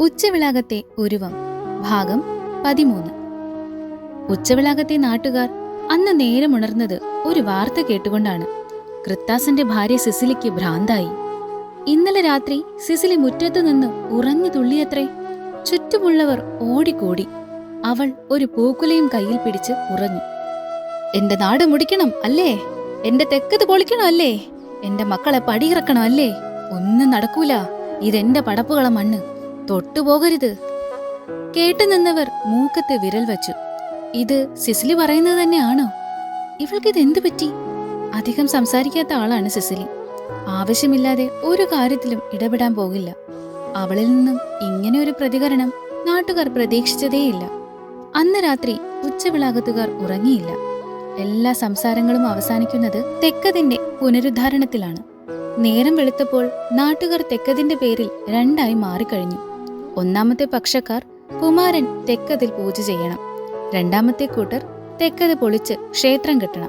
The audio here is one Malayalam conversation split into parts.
ഉച്ചവിളാകത്തെ ഉരുവം. ഭാഗം പതിമൂന്ന്. ഉച്ചവിളാകത്തെ നാട്ടുകാർ അന്ന് നേരമുണർന്നത് ഒരു വാർത്ത കേട്ടുകൊണ്ടാണ്. കൃത്താസന്റെ ഭാര്യ സിസിലിക്ക് ഭ്രാന്തായി. ഇന്നലെ രാത്രി സിസിലി മുറ്റത്തു നിന്ന് ഉറഞ്ഞു തുള്ളിയത്രേ ചുറ്റുമുള്ളവർ ഓടിക്കൂടി. അവൾ ഒരു പൂക്കുലയും കയ്യിൽ പിടിച്ച് ഉറഞ്ഞു. എന്റെ നാട് മുടിക്കണം അല്ലേ? എന്റെ തെക്കത് പൊളിക്കണം അല്ലേ? എന്റെ മക്കളെ പടിയിറക്കണം അല്ലേ? ഒന്നും നടക്കൂല. ഇതെന്റെ പടപ്പുകള മണ്ണ്. തൊട്ടുപോകരുത് കേട്ടുനിന്നവർ മൂക്കത്ത് വിരൽ വച്ചു. ഇത് സിസിലി പറയുന്നത് തന്നെയാണോ? ഇവൾക്കിത് എന്തു പറ്റി? അധികം സംസാരിക്കാത്ത ആളാണ് സിസിലി. ആവശ്യമില്ലാതെ ഒരു കാര്യത്തിലും ഇടപെടാൻ പോകില്ല. അവളിൽ നിന്നും ഇങ്ങനെ ഒരു പ്രതികരണം നാട്ടുകാർ പ്രതീക്ഷിച്ചതേയില്ല. അന്ന് രാത്രി ഉച്ചവിളാകത്തുകാർ ഉറങ്ങിയില്ല. എല്ലാ സംസാരങ്ങളും അവസാനിക്കുന്നത് തെക്കതിന്റെ പുനരുദ്ധാരണത്തിലാണ്. നേരം വെളുത്തപ്പോൾ നാട്ടുകാർ തെക്കതിന്റെ പേരിൽ രണ്ടായി മാറിക്കഴിഞ്ഞു. ഒന്നാമത്തെ പക്ഷക്കാർ കുമാരൻ തെക്കതിൽ പൂജ ചെയ്യണം. രണ്ടാമത്തെ കൂട്ടർ തെക്കത് പൊളിച്ച് ക്ഷേത്രം കെട്ടണം.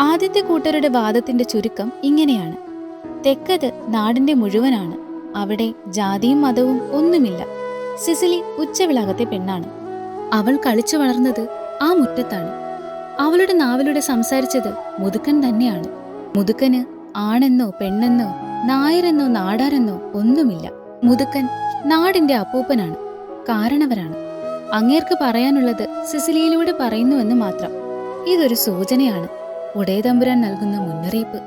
ആദ്യത്തെ കൂട്ടരുടെ വാദത്തിന്റെ ചുരുക്കം ഇങ്ങനെയാണ്. തെക്കത് നാടിന്റെ മുഴുവനാണ്. അവിടെ ജാതിയും മതവും ഒന്നുമില്ല. സിസിലി ഉച്ചവിളാകത്തെ പെണ്ണാണ്. അവൾ കളിച്ചു വളർന്നത് ആ മുറ്റത്താണ്. അവളുടെ നാവിലൂടെ സംസാരിച്ചത് മുതുക്കൻ തന്നെയാണ്. മുതുക്കന് ആണെന്നോ പെണ്ണെന്നോ നായരെന്നോ നാടാരെന്നോ ഒന്നുമില്ല. മുതുക്കൻ നാടിന്റെ അപ്പൂപ്പനാണ് കാരണവരാണ്. അങ്ങേർക്ക് പറയാനുള്ളത് സിസിലിയിലൂടെ പറയുന്നുവെന്ന് മാത്രം. ഇതൊരു സൂചനയാണ് ഉടയതമ്പുരാൻ നൽകുന്ന മുന്നറിയിപ്പ്.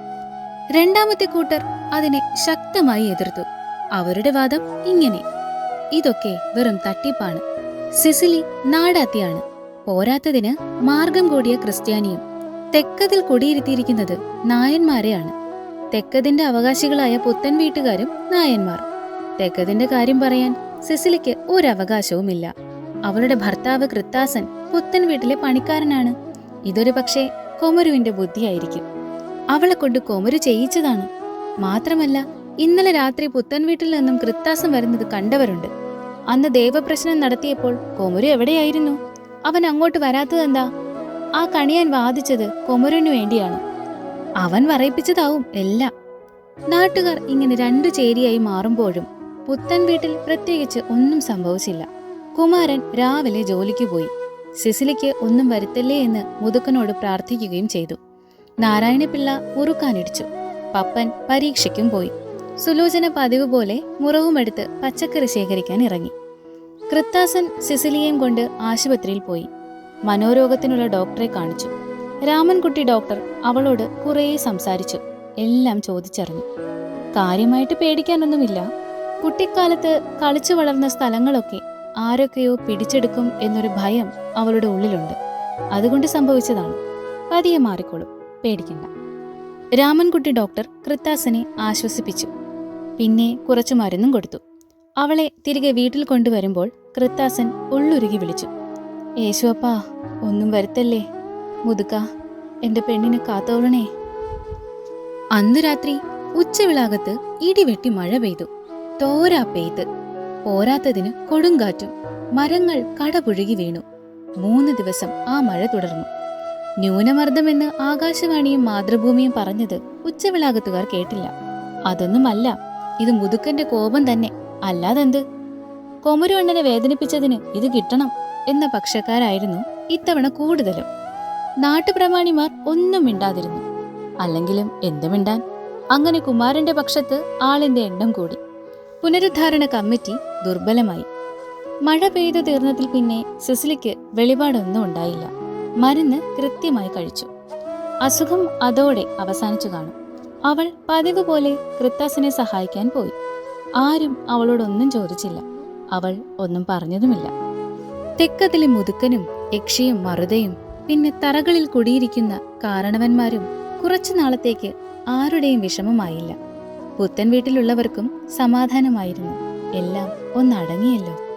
രണ്ടാമത്തെ കൂട്ടർ അതിനെ ശക്തമായി എതിർത്തു. അവരുടെ വാദം ഇങ്ങനെ. ഇതൊക്കെ വെറും തട്ടിപ്പാണ്. സിസിലി നാടാത്തിയാണ്. പോരാത്തതിന് മാർഗം കൂടിയ ക്രിസ്ത്യാനിയും തെക്കതിൽ കുടിയിരുത്തിയിരിക്കുന്നത് നായന്മാരെയാണ്. തെക്കതിന്റെ അവകാശികളായ പുത്തൻ വീട്ടുകാരും നായന്മാർ. തെക്കതിന്റെ കാര്യം പറയാൻ സിസിലിക്ക് ഒരവകാശവുമില്ല. അവളുടെ ഭർത്താവ് കൃത്താസൻ പുത്തൻ വീട്ടിലെ പണിക്കാരനാണ്. ഇതൊരു പക്ഷേ കൊമരുവിന്റെ ബുദ്ധിയായിരിക്കും. അവളെ കൊണ്ട് കൊമരു ചെയ്യിച്ചതാണ്. മാത്രമല്ല ഇന്നലെ രാത്രി പുത്തൻ വീട്ടിൽ നിന്നും കൃത്താസം വരുന്നത് കണ്ടവരുണ്ട്. അന്ന് ദേവപ്രശ്നം നടത്തിയപ്പോൾ കൊമരു എവിടെയായിരുന്നു? അവൻ അങ്ങോട്ട് വരാത്തതെന്താ ആ കണിയാൻ വാദിച്ചത് കൊമരുവിനു വേണ്ടിയാണ്. അവൻ വറയിപ്പിച്ചതാവും എല്ലാം. നാട്ടുകാർ ഇങ്ങനെ രണ്ടു ചേരിയായി മാറുമ്പോഴും പുത്തൻ വീട്ടിൽ പ്രത്യേകിച്ച് ഒന്നും സംഭവിച്ചില്ല. കുമാരൻ രാവിലെ ജോലിക്ക് പോയി. സിസിലിക്ക് ഒന്നും വരുത്തല്ലേ എന്ന് മുതുക്കനോട് പ്രാർത്ഥിക്കുകയും ചെയ്തു. നാരായണപിള്ള മുറുക്കാനിടിച്ചു പപ്പൻ പരീക്ഷയ്ക്കും പോയി. സുലോചന പതിവ് പോലെ മുറവുമെടുത്ത് പച്ചക്കറി ശേഖരിക്കാൻ ഇറങ്ങി. കൃത്താസൻ സിസിലിയെയും കൊണ്ട് ആശുപത്രിയിൽ പോയി. മനോരോഗത്തിനുള്ള ഡോക്ടറെ കാണിച്ചു. രാമൻകുട്ടി ഡോക്ടർ അവളോട് കുറേ സംസാരിച്ചു. എല്ലാം ചോദിച്ചറിഞ്ഞു. കാര്യമായിട്ട് പേടിക്കാനൊന്നുമില്ല. കുട്ടിക്കാലത്ത് കളിച്ചു വളർന്ന സ്ഥലങ്ങളൊക്കെ ആരൊക്കെയോ പിടിച്ചെടുക്കും എന്നൊരു ഭയം അവളുടെ ഉള്ളിലുണ്ട്. അതുകൊണ്ട് സംഭവിച്ചതാണ്. പതിയെ മാറിക്കോളും. പേടിക്കണ്ട. രാമൻകുട്ടി ഡോക്ടർ കൃത്താസനെ ആശ്വസിപ്പിച്ചു. പിന്നെ കുറച്ചു മരുന്നും കൊടുത്തു. അവളെ തിരികെ വീട്ടിൽ കൊണ്ടുവരുമ്പോൾ കൃത്താസൻ ഉള്ളുരുകി വിളിച്ചു. യേശുവപ്പാ ഒന്നും വരുത്തല്ലേ? മുതുക്ക എന്റെ പെണ്ണിനെ കാത്തോളണേ. അന്ന് രാത്രി ഉച്ചവിളാകത്ത് ഇടിവെട്ടി മഴ പെയ്തു. തോരാ പെയ്ത് പോരാത്തതിന് കൊടുങ്കാറ്റും. മരങ്ങൾ കടപുഴുകി വീണു. മൂന്ന് ദിവസം ആ മഴ തുടർന്നു. ന്യൂനമർദ്ദമെന്ന് ആകാശവാണിയും മാതൃഭൂമിയും പറഞ്ഞത് ഉച്ചവിളാകത്തുകാർ കേട്ടില്ല. അതൊന്നുമല്ല ഇത് മുതുക്കന്റെ കോപം തന്നെ. അല്ലാതെന്ത്? കൊമരുവണ്ണനെ വേദനിപ്പിച്ചതിന് ഇത് കിട്ടണം എന്ന പക്ഷക്കാരായിരുന്നു ഇത്തവണ കൂടുതലും. നാട്ടുപ്രമാണിമാർ ഒന്നും മിണ്ടാതിരുന്നു. അല്ലെങ്കിലും എന്ത് മിണ്ടാൻ? അങ്ങനെ കുമാരന്റെ പക്ഷത്ത് ആളിന്റെ എണ്ണം കൂടി. പുനരുദ്ധാരണ കമ്മിറ്റി ദുർബലമായി. മഴ പെയ്തു തീർന്നതിൽ പിന്നെ സിസിലിക്ക് വെളിപാടൊന്നും ഉണ്ടായില്ല. മരുന്ന് കൃത്യമായി കഴിച്ചു. അസുഖം അതോടെ അവസാനിച്ചു കാണും. അവൾ പതിവ് പോലെ കൃത്താസിനെ സഹായിക്കാൻ പോയി. ആരും അവളോടൊന്നും ചോദിച്ചില്ല. അവൾ ഒന്നും പറഞ്ഞതുമില്ല. തെക്കതിലെ മുതുക്കനും യക്ഷിയും മറുതയും പിന്നെ തറകളിൽ കുടിയിരിക്കുന്ന കാരണവന്മാരും കുറച്ചു നാളത്തേക്ക് ആരുടെയും വിഷമമായില്ല. പുത്തൻ വീട്ടിലുള്ളവർക്കും സമാധാനമായിരുന്നു. എല്ലാം ഒന്നടങ്ങിയല്ലോ.